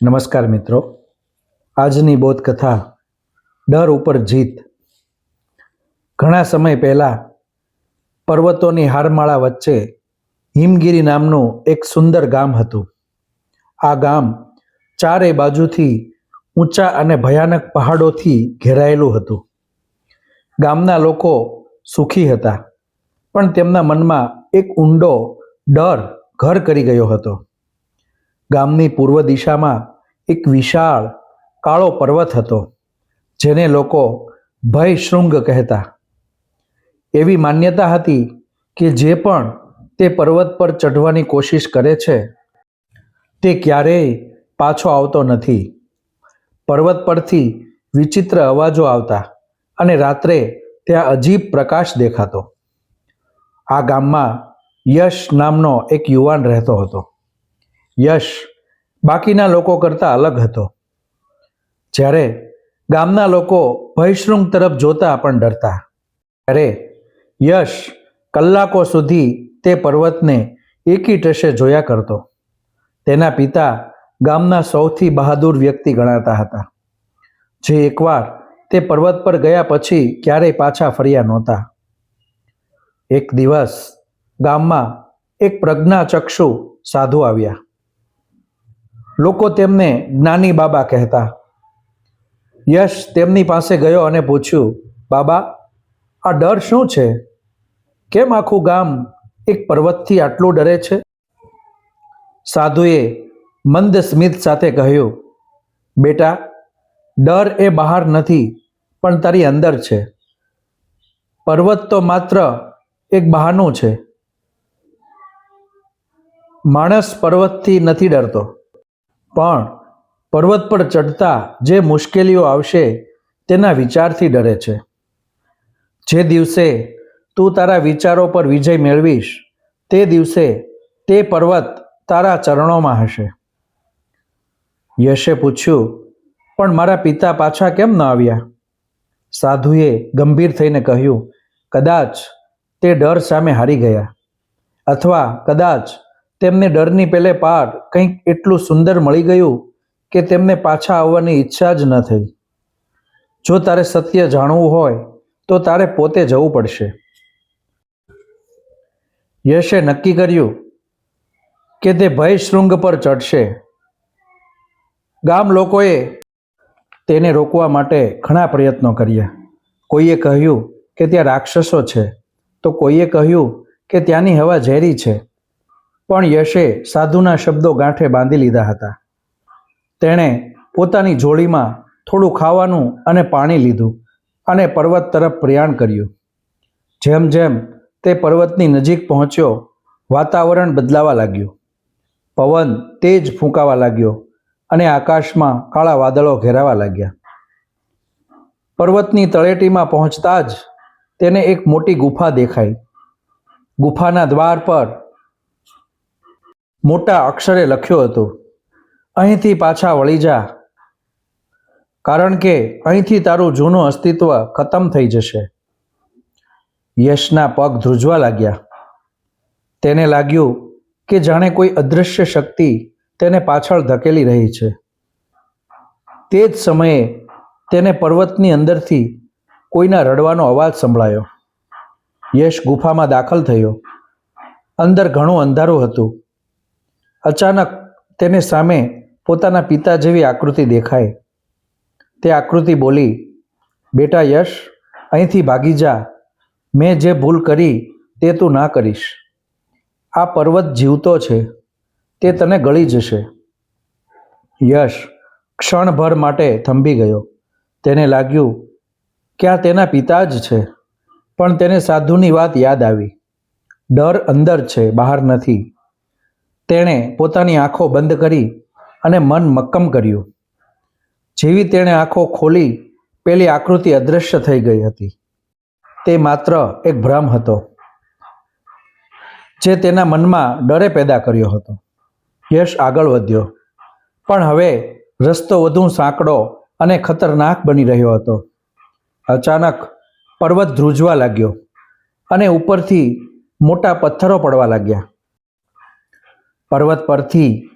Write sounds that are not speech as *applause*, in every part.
નમસ્કાર મિત્રો. આજની બોધકથા ડર ઉપર જીત. ઘણા સમય પહેલાં પર્વતોની હારમાળા વચ્ચે હિમગીરી નામનું એક સુંદર ગામ હતું. આ ગામ ચારે બાજુથી ઊંચા અને ભયાનક પહાડોથી ઘેરાયેલું હતું. ગામના લોકો સુખી હતા, પણ તેમના મનમાં એક ઊંડો ડર ઘર કરી ગયો હતો. ગામની પૂર્વ દિશામાં એક વિશાળ કાળો પર્વત હતો, જેને લોકો ભય શૃંગ કહેતા. એવી માન્યતા હતી કે જે પણ તે પર્વત પર ચઢવાની કોશિશ કરે છે, તે ક્યારેય પાછો આવતો નથી. પર્વત પરથી વિચિત્ર અવાજો આવતા અને રાત્રે ત્યાં અજીબ પ્રકાશ દેખાતો. આ ગામમાં યશ નામનો એક યુવાન રહેતો હતો. યશ બાકીના લોકો કરતાં અલગ હતો. જ્યારે ગામના લોકો ભયશૃંગ તરફ જોતા પણ ડરતા. ત્યારે યશ કલાકો સુધી તે પર્વતને એકી ટશે જોયા કરતો. તેના પિતા ગામના સૌથી બહાદુર વ્યક્તિ ગણાતા હતા. જે એકવાર તે પર્વત પર ગયા પછી ક્યારેય પાછા ફર્યા નહોતા. એક દિવસ ગામમાં એક પ્રજ્ઞાચક્ષુ સાધુ આવ્યા. લોકો તેમને જ્ઞાની બાબા કહેતા. યશ તેમની પાસે ગયો અને પૂછ્યું, બાબા, આ ડર શું છે? કેમ આખું ગામ એક પર્વતથી આટલું ડરે છે? સાધુએ મંદ સ્મિત સાથે કહ્યું, બેટા, ડર એ બહાર નથી, પણ તારી અંદર છે. પર્વત તો માત્ર એક બહાનું છે. માણસ પર્વતથી નથી ડરતો. પણ પર્વત પર ચડતા જે મુશ્કેલીઓ આવશે તેના વિચારથી ડરે છે. જે દિવસે તું તારા વિચારો પર વિજય મેળવીશ, તે દિવસે તે પર્વત તારા ચરણોમાં હશે. યશે પૂછ્યું, પણ મારા પિતા પાછા કેમ ન આવ્યા? સાધુએ ગંભીર થઈને કહ્યું, કદાચ તે ડર સામે હારી ગયા, અથવા કદાચ તેમને ડરની પેલે પાર કંઈક એટલું સુંદર મળી ગયું કે તેમને પાછા આવવાની ઈચ્છા જ ન થઈ. જો તારે સત્ય જાણવું હોય, તો તારે પોતે જવું પડશે. યશે નક્કી કર્યું કે તે ભય શૃંગ પર ચડશે. ગામ લોકોએ તેને રોકવા માટે ઘણા પ્રયત્નો કર્યા. કોઈએ કહ્યું કે ત્યાં રાક્ષસો છે, તો કોઈએ કહ્યું કે ત્યાંની હવા ઝેરી છે. પણ યશે સાધુના શબ્દો ગાંઠે બાંધી લીધા હતા. તેણે પોતાની જોડીમાં થોડું ખાવાનું અને પાણી લીધું અને પર્વત તરફ પ્રયાણ કર્યું. જેમ જેમ તે પર્વતની નજીક પહોંચ્યો, વાતાવરણ બદલાવા લાગ્યું. પવન તેજ ફૂંકાવા લાગ્યો અને આકાશમાં કાળા વાદળો ઘેરાવા લાગ્યા. પર્વતની તળેટીમાં પહોંચતા જ તેને એક મોટી ગુફા દેખાઈ. ગુફાના દ્વાર પર મોટા અક્ષરે લખ્યું હતું. અહીંથી પાછા વળી જા. કારણ કે અહીંથી તારું જૂનું અસ્તિત્વ ખતમ થઈ જશે. યશના પગ ધ્રુજવા લાગ્યા. તેને લાગ્યું કે જાણે કોઈ અદૃશ્ય શક્તિ તેને પાછળ ધકેલી રહી છે. તે જ સમયે તેને પર્વતની અંદરથી કોઈના રડવાનો અવાજ સંભળાયો. યશ ગુફામાં દાખલ થયો. અંદર ઘણું અંધારું હતું. અચાનક તેને સામે પોતાના પિતા જેવી આકૃતિ દેખાય તે આકૃતિ બોલી, બેટા યશ, અહીંથી ભાગી જા. મેં જે ભૂલ કરી તે તું ના કરીશ. આ પર્વત જીવતો છે. તે તને ગળી જશે. યશ ક્ષણભર માટે થંભી ગયો. તેને લાગ્યું કે આ તેના પિતા જ છે, પણ તેને સાધુની વાત યાદ આવી. ડર અંદર છે, બહાર નથી. તેણે પોતાની આંખો બંધ કરી અને મન મક્કમ કર્યું. જેવી તેણે આંખો ખોલી, પેલી આકૃતિ અદૃશ્ય થઈ ગઈ હતી. તે માત્ર એક ભ્રમ હતો, જે તેના મનમાં ડરે પેદા કર્યો હતો. યશ આગળ વધ્યો, પણ હવે રસ્તો વધુ સાંકડો અને ખતરનાક બની રહ્યો હતો. અચાનક પર્વત ધ્રુજવા લાગ્યો અને ઉપરથી મોટા પથ્થરો પડવા લાગ્યા. પર્વત પરથી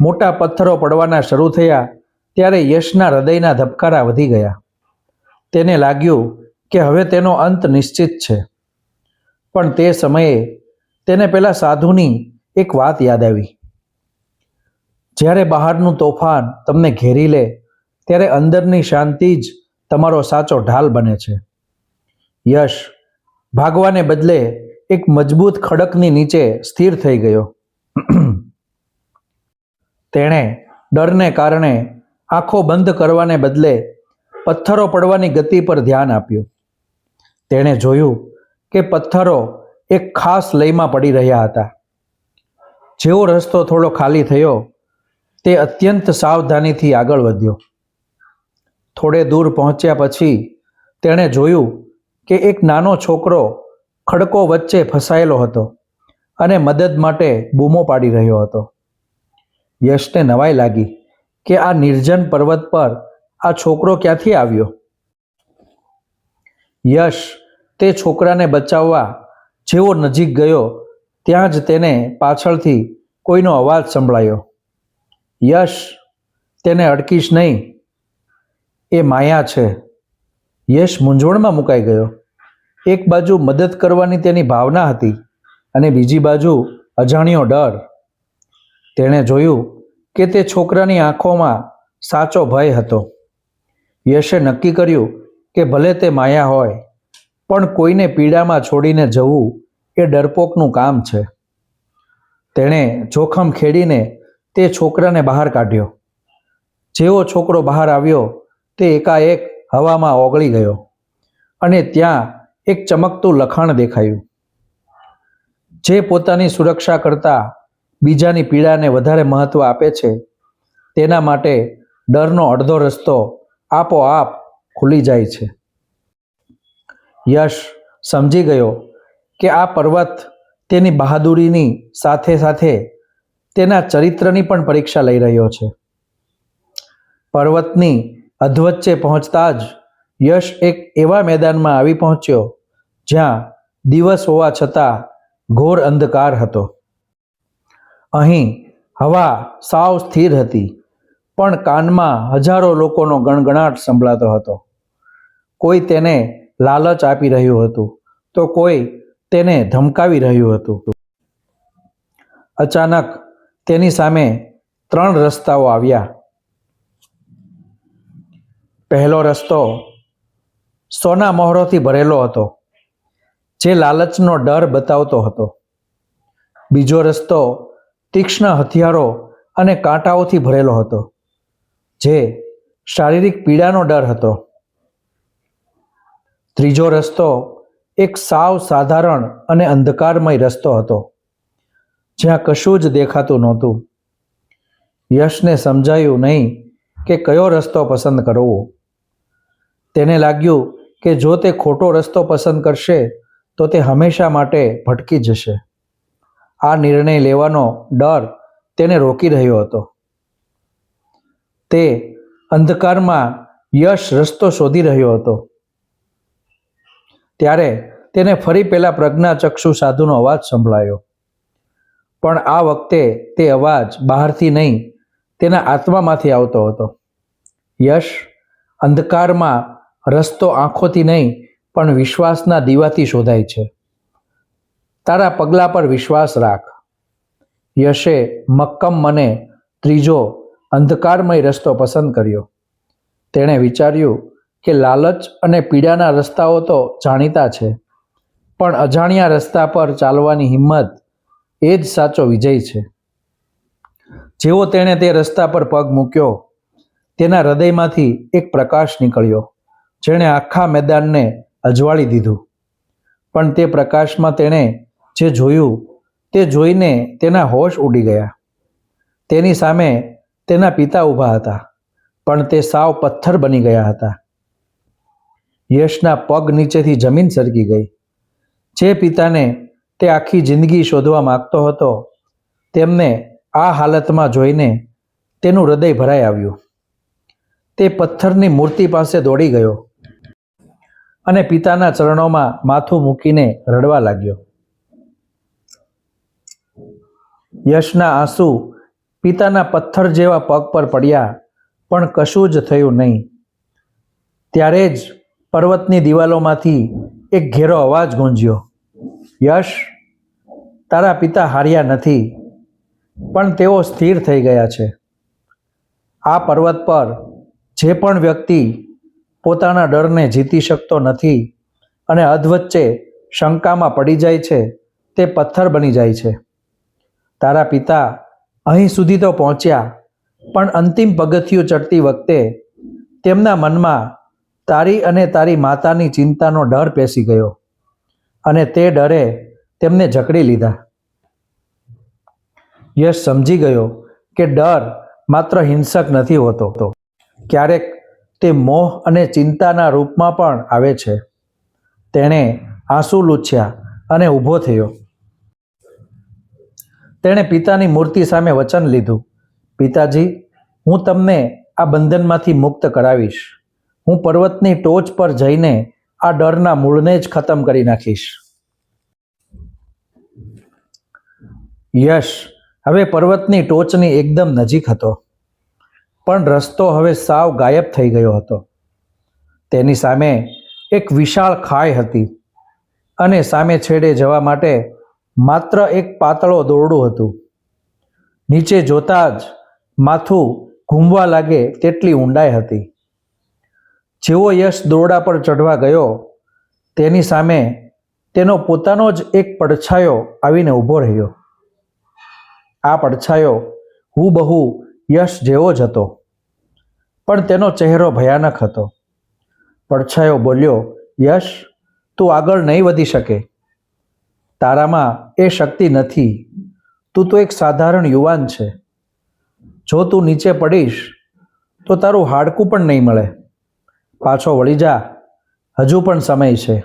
મોટા પથ્થરો પડવાના શરૂ થયા, ત્યારે યશના હૃદયના ધબકારા વધી ગયા. તેને લાગ્યું કે હવે તેનો અંત નિશ્ચિત છે. પણ તે સમયે તેને પેલા સાધુની એક વાત યાદ આવી. જ્યારે બહારનું તોફાન તમને ઘેરી લે, ત્યારે અંદરની શાંતિ જ તમારો સાચો ઢાલ બને છે. યશ ભાગવાને બદલે એક મજબૂત ખડકની નીચે સ્થિર થઈ ગયો. *clears throat* તેણે ડરને કારણે આંખો બંધ કરવાને બદલે પથ્થરો પડવાની ગતિ પર ધ્યાન આપ્યું. તેણે જોયું કે પથ્થરો એક ખાસ લયમાં પડી રહ્યા હતા. જેવો રસ્તો થોડો ખાલી થયો, તે અત્યંત સાવધાનીથી આગળ વધ્યો. થોડે દૂર પહોંચ્યા પછી તેણે જોયું કે એક નાનો છોકરો ખડકો વચ્ચે ફસાયેલો હતો. અને મદદ માટે બૂમો પાડી રહ્યો હતો. યશને નવાઈ લાગી કે આ નિર્જન પર્વત પર આ છોકરો ક્યાંથી આવ્યો? યશ તે છોકરાને બચાવવા જેવો નજીક ગયો ત્યાં જ તેને પાછળથી કોઈનો અવાજ સંભળાયો. યશ તેને અડકીશ નહીં. એ માયા છે. યશ મૂંઝવણમાં મુકાઈ ગયો. એક બાજુ મદદ કરવાની તેની ભાવના હતી. અને બીજી બાજુ અજાણ્યો ડર. તેણે જોયું કે તે છોકરાની આંખોમાં સાચો ભય હતો. યશે નક્કી કર્યું કે ભલે તે માયા હોય, પણ કોઈને પીડામાં છોડીને જવું એ ડરપોકનું કામ છે. તેણે જોખમ ખેડીને તે છોકરાને બહાર કાઢ્યો. જેવો છોકરો બહાર આવ્યો, તે એકાએક હવામાં ઓગળી ગયો અને ત્યાં એક ચમકતું લખાણ દેખાયું. જે પોતાની સુરક્ષા કરતાં બીજાની પીડાને વધારે મહત્ત્વ આપે છે, તેના માટે ડરનો અડધો રસ્તો આપોઆપ ખુલી જાય છે. યશ સમજી ગયો કે આ પર્વત તેની બહાદુરીની સાથે સાથે તેના ચરિત્રની પણ પરીક્ષા લઈ રહ્યો છે. પર્વતની અધવચ્ચે પહોંચતા જ યશ એક એવા મેદાનમાં આવી પહોંચ્યો જ્યાં દિવસ હોવા છતાં ઘોર અંધકાર હતો. અહીં હવા સાવ સ્થિર હતી, પણ કાનમાં હજારો લોકોનો ગણગણાટ સંભળાતો હતો. કોઈ તેને લાલચ આપી રહ્યું હતું, તો કોઈ તેને ધમકાવી રહ્યું હતું. અચાનક તેની સામે ત્રણ રસ્તાઓ આવ્યા. પહેલો રસ્તો સોના મહોરોથી ભરેલો હતો. જે લાલચનો ડર બતાવતો હતો. બીજો રસ્તો તીક્ષ્ણ હથિયારો અને કાંટાઓથી ભરેલો હતો, જે શારીરિક પીડાનો ડર હતો. ત્રીજો રસ્તો એક સાવ સાધારણ અને અંધકારમય રસ્તો હતો, જ્યાં કશું જ દેખાતું નહોતું. યશને સમજાયું નહીં કે કયો રસ્તો પસંદ કરવો. તેને લાગ્યું કે જો તે ખોટો રસ્તો પસંદ કરશે તો તે હંમેશા માટે ભટકી જશે. આ નિર્ણય લેવાનો ડર તેને રોકી રહ્યો હતો. તે અંધકારમાં યશ રસ્તો શોધી રહ્યો હતો. ત્યારે તેને ફરી પેલા પ્રજ્ઞાચક્ષુ સાધુનો અવાજ સંભળાયો. પણ આ વખતે તે અવાજ બહારથી નહીં, તેના આત્મામાંથી આવતો હતો. યશ અંધકારમાં રસ્તો આંખોથી નહીં પણ વિશ્વાસના દીવાથી શોધાય છે. તારા પગલા પર વિશ્વાસ રાખ. યશે મક્કમ મને ત્રીજો અંધકારમય રસ્તો પસંદ કર્યો. તેણે વિચાર્યું કે લાલચ અને પીડાના રસ્તાઓ તો જાણીતા છે, પણ અજાણ્યા રસ્તા પર ચાલવાની હિંમત એ જ સાચો વિજય છે. જેવો તેણે તે રસ્તા પર પગ મૂક્યો, તેના હૃદયમાંથી એક પ્રકાશ નીકળ્યો, જેણે આખા મેદાનને અજવાળી દીધું. પણ તે પ્રકાશમાં તેણે જે જોયું, તે જોઈને તેના હોશ ઉડી ગયા. તેની સામે તેના પિતા ઊભા હતા, પણ તે સાવ પથ્થર બની ગયા હતા. યશના પગ નીચેથી જમીન સરકી ગઈ. જે પિતાને તે આખી જિંદગી શોધવા માગતો હતો, તેમને આ હાલતમાં જોઈને તેનું હૃદય ભરાઈ આવ્યું. તે પથ્થરની મૂર્તિ પાસે દોડી ગયો. અને પિતાના ચરણોમાં માથું મૂકીને રડવા લાગ્યો. યશના આંસુ પિતાના પથ્થર જેવા પગ પર પડ્યા, પણ કશું જ થયું નહીં. ત્યારે જ પર્વતની દિવાલોમાંથી એક ઘેરો અવાજ ગુંજ્યો. યશ, તારા પિતા હાર્યા નથી, પણ તેઓ સ્થિર થઈ ગયા છે. આ પર્વત પર જે પણ વ્યક્તિ પોતાના ડરને જીતી શકતો નથી અને અધવચ્ચે શંકામાં પડી જાય છે, તે પથ્થર બની જાય છે. તારા પિતા અહીં સુધી તો પહોંચ્યા, પણ અંતિમ પગથિયું ચડતી વખતે તેમના મનમાં તારી અને તારી માતાની ચિંતાનો ડર પેસી ગયો અને તે ડરે તેમને જકડી લીધા. યશ સમજી ગયો કે ડર માત્ર હિંસક નથી હોતો. ક્યારેક તે મોહ અને ચિંતાના રૂપમાં પણ આવે છે. તેણે આંસુ લૂછ્યા અને ઊભો થયો. તેણે પિતાની મૂર્તિ સામે વચન લીધું. પિતાજી, હું તમને આ બંધનમાંથી મુક્ત કરાવીશ. હું પર્વતની ટોચ પર જઈને આ ડરના મૂળને જ ખતમ કરી નાખીશ. યશ, હવે પર્વતની ટોચની એકદમ નજીક હતો. પણ રસ્તો હવે સાવ ગાયબ થઈ ગયો હતો. તેની સામે એક વિશાળ ખાઈ હતી અને સામે છેડે જવા માટે માત્ર એક પાતળો દોરડું હતું. નીચે જોતા જ માથું ઘૂમવા લાગે તેટલી ઊંડાઈ હતી. જેવો યશ દોરડા પર ચઢવા ગયો, તેની સામે તેનો પોતાનો જ એક પડછાયો આવીને ઊભો રહ્યો. આ પડછાયો હુબહુ યશ જેવો જ હતો. પણ તેનો ચહેરો ભયાનક હતો. પડછાયો બોલ્યો, યશ, તું આગળ નહીં વધી શકે. તારામાં એ શક્તિ નથી. તું તો એક સાધારણ યુવાન છે. જો તું નીચે પડીશ, તો તારું હાડકું પણ નહીં મળે. પાછો વળી જા. હજુ પણ સમય છે.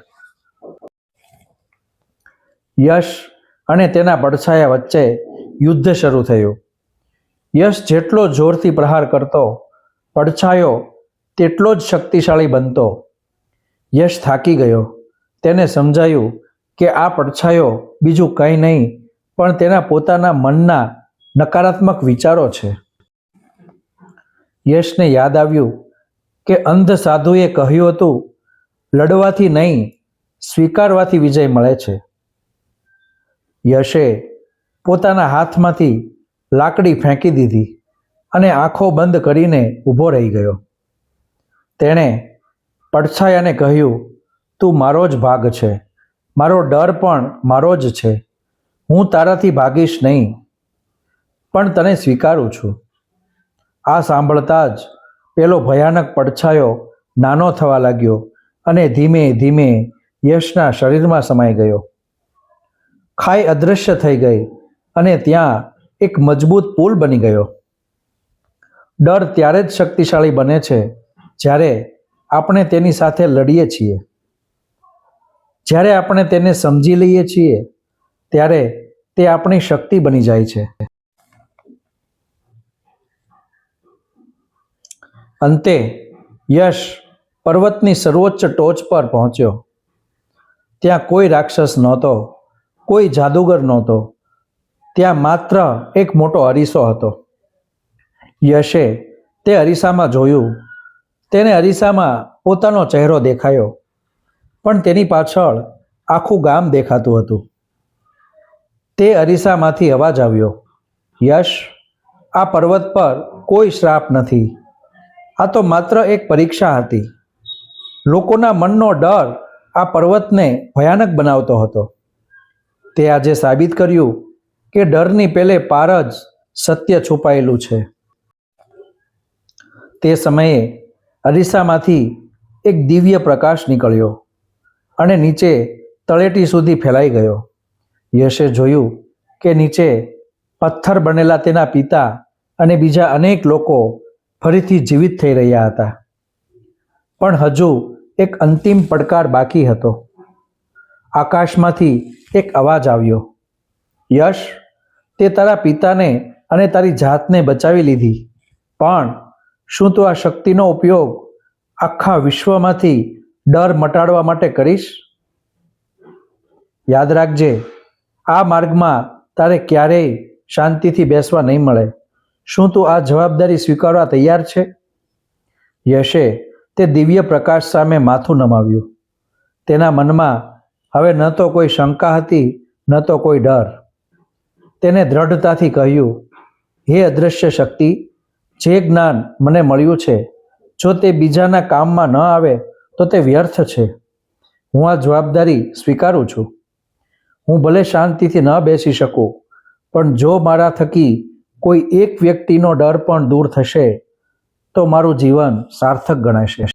યશ અને તેના પડછાયા વચ્ચે યુદ્ધ શરૂ થયું. યશ જેટલો જોરથી પ્રહાર કરતો, પડછાયો તેટલો જ શક્તિશાળી બનતો. યશ થાકી ગયો. તેને સમજાયું કે આ પડછાયો બીજું કંઈ નહીં, પણ તેના પોતાના મનના નકારાત્મક વિચારો છે. યશને યાદ આવ્યું કે અંધ સાધુએ કહ્યું હતું, લડવાથી નહીં, સ્વીકારવાથી વિજય મળે છે. યશે પોતાના હાથમાંથી લાકડી ફેંકી દીધી અને આંખો બંધ કરીને ઊભો રહી ગયો. તેણે પડછાયાને કહ્યું, તું મારો જ ભાગ છે. મારો ડર પણ મારો જ છે. હું તારાથી ભાગીશ નહીં, પણ તને સ્વીકારું છું. આ સાંભળતા જ પેલો ભયાનક પડછાયો નાનો થવા લાગ્યો અને ધીમે ધીમે યશના શરીરમાં સમાઈ ગયો. ખાઈ અદૃશ્ય થઈ ગઈ અને ત્યાં એક મજબૂત પુલ બની ગયો. ડર ત્યારે જ શક્તિશાળી બને છે જ્યારે આપણે તેની સાથે લડીએ છીએ. જ્યારે આપણે તેને સમજી લઈએ છીએ, ત્યારે તે આપણી શક્તિ બની જાય છે. અંતે, યશ પર્વતની સર્વોચ્ચ ટોચ પર પહોંચ્યો. ત્યાં કોઈ રાક્ષસ નહોતો, કોઈ જાદુગર નહોતો. ત્યાં માત્ર એક મોટો અરીસો હતો. યશે તે અરીસામાં જોયું. તેને અરીસામાં પોતાનો ચહેરો દેખાયો, પણ તેની પાછળ આખું ગામ દેખાતું હતું. તે અરીસામાંથી અવાજ આવ્યો, યશ, આ પર્વત પર કોઈ શ્રાપ નથી. આ તો માત્ર એક પરીક્ષા હતી. લોકોના મનનો ડર આ પર્વતને ભયાનક બનાવતો હતો. તે આજે સાબિત કર્યું કે ડરની પેલે પાર જ સત્ય છુપાયેલું છે. તે સમયે અરીસામાંથી એક દિવ્ય પ્રકાશ નીકળ્યો અને નીચે તળેટી સુધી ફેલાઈ ગયો. યશે જોયું કે નીચે પથ્થર બનેલા તેના પિતા અને બીજા અનેક લોકો ફરીથી જીવિત થઈ રહ્યા હતા. પણ હજુ એક અંતિમ પડકાર બાકી હતો. આકાશમાંથી એક અવાજ આવ્યો. યશ તે તારા પિતાને અને તારી જાતને બચાવી લીધી. પણ શું તું આ શક્તિનો ઉપયોગ આખા વિશ્વમાંથી ડર મટાડવા માટે કરીશ? યાદ રાખજે, આ માર્ગમાં તારે ક્યારેય શાંતિથી બેસવા નહીં મળે. શું તું આ જવાબદારી સ્વીકારવા તૈયાર છે? યશે તે દિવ્ય પ્રકાશ સામે માથું નમાવ્યું. તેના મનમાં હવે ન તો કોઈ શંકા હતી, ન તો કોઈ ડર. તેને દ્રઢતાથી કહ્યું, હે અદૃશ્ય શક્તિ, જે જ્ઞાન મને મળ્યું છે, જો તે બીજાના કામમાં ન આવે, તો તે વ્યર્થ છે. હું આ જવાબદારી સ્વીકારું છું. હું ભલે શાંતિથી ન બેસી શકું, પણ જો મારા થકી કોઈ એક વ્યક્તિનો ડર પણ દૂર થશે, તો મારું જીવન સાર્થક ગણાશે.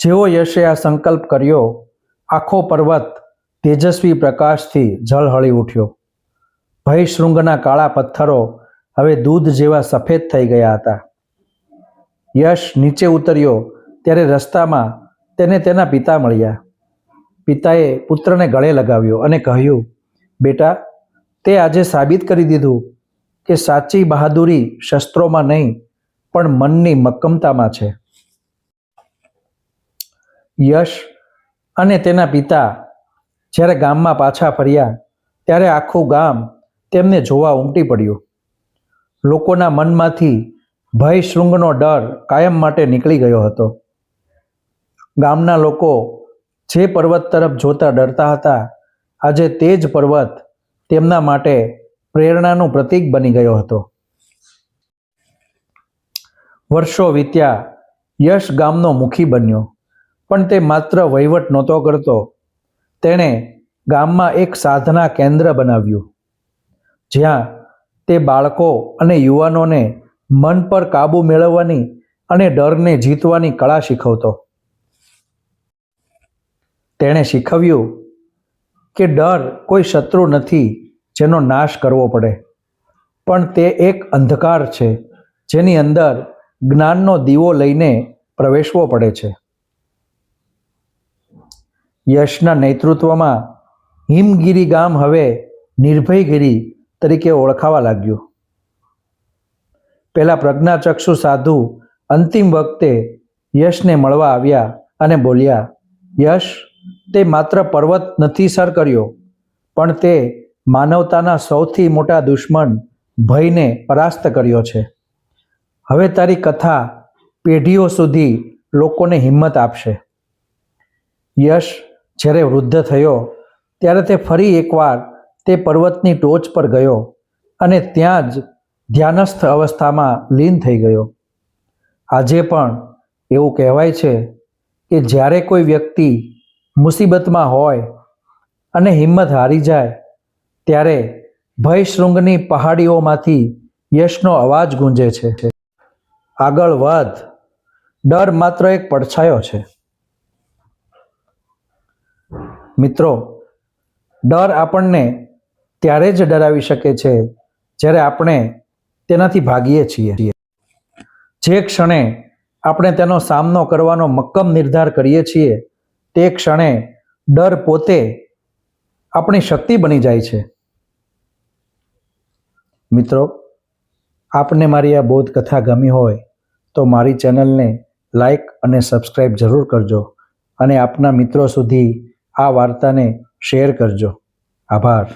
જેવો યશે આ સંકલ્પ કર્યો, આખો પર્વત તેજસ્વી પ્રકાશથી ઝળહળી ઉઠ્યો. ભય શૃંગના કાળા પથ્થરો હવે દૂધ જેવા સફેદ થઈ ગયા હતા. યશ નીચે ઉતર્યો ત્યારે રસ્તામાં તેને તેના પિતા મળ્યા. પિતાએ પુત્રને ગળે લગાવ્યો અને કહ્યું, બેટા, તે આજે સાબિત કરી દીધું કે સાચી બહાદુરી શસ્ત્રોમાં નહીં, પણ મનની મક્કમતામાં છે. યશ અને તેના પિતા જ્યારે ગામમાં પાછા ફર્યા, ત્યારે આખું ગામ તેમને જોવા ઉમટી પડ્યું. લોકોના મનમાંથી ભય શૃંગનો ડર કાયમ માટે નીકળી ગયો હતો. ગામના લોકો જે પર્વત તરફ જોતા ડરતા હતા, આજે તે જ પર્વત તેમના માટે પ્રેરણાનું પ્રતીક બની ગયો હતો. વર્ષો વીત્યા યશ ગામનો મુખી બન્યો, પણ તે માત્ર વહીવટ નહોતો કરતો, તેણે ગામમાં એક સાધના કેન્દ્ર બનાવ્યું. જ્યાં તે બાળકો અને યુવાનોને મન પર કાબૂ મેળવવાની અને ડરને જીતવાની કળા શીખવતો. તેણે શીખવ્યું કે ડર કોઈ શત્રુ નથી જેનો નાશ કરવો પડે, પણ તે એક અંધકાર છે જેની અંદર જ્ઞાનનો દીવો લઈને પ્રવેશવો પડે છે. યશના નેતૃત્વમાં હિમગીરી ગામ હવે નિર્ભયગીરી તરીકે ઓળખાવા લાગ્યું. પહેલાં પ્રજ્ઞાચક્ષુ સાધુ અંતિમ વખતે યશને મળવા આવ્યા અને બોલ્યા, યશ, તે માત્ર પર્વત નથી, સર, કર્યો, પણ તે માનવતાના સૌથી મોટા દુશ્મન ભયને પરાસ્ત કર્યો છે. હવે તારી કથા પેઢીઓ સુધી લોકોને હિંમત આપશે. યશ જ્યારે વૃદ્ધ થયો, ત્યારે તે ફરી એકવાર તે પર્વતની ટોચ પર ગયો અને ત્યાં જ ધ્યાનસ્થ અવસ્થામાં લીન થઈ ગયો. આજે પણ એવું કહેવાય છે કે જ્યારે કોઈ વ્યક્તિ મુસીબતમાં હોય અને હિંમત હારી જાય, ત્યારે ભયશૃંગની પહાડીઓમાંથી યશનો અવાજ ગુંજે છે. આગળ વધ. ડર માત્ર એક પડછાયો છે. મિત્રો, ડર આપણને ત્યારે જ ડરાવી શકે છે, જ્યારે આપણે તેનાથી ભાગીએ છીએ. જે ક્ષણે આપણે તેનો સામનો કરવાનો મક્કમ નિર્ધાર કરીએ છીએ, તે ક્ષણે ડર પોતે આપણી શક્તિ બની જાય છે. મિત્રો, આપને મારી આ બોધ કથા ગમી હોય, તો મારી ચેનલને લાઈક અને સબસ્ક્રાઈબ જરૂર કરજો અને આપના મિત્રો સુધી આ વાર્તાને શેર કરજો. આભાર.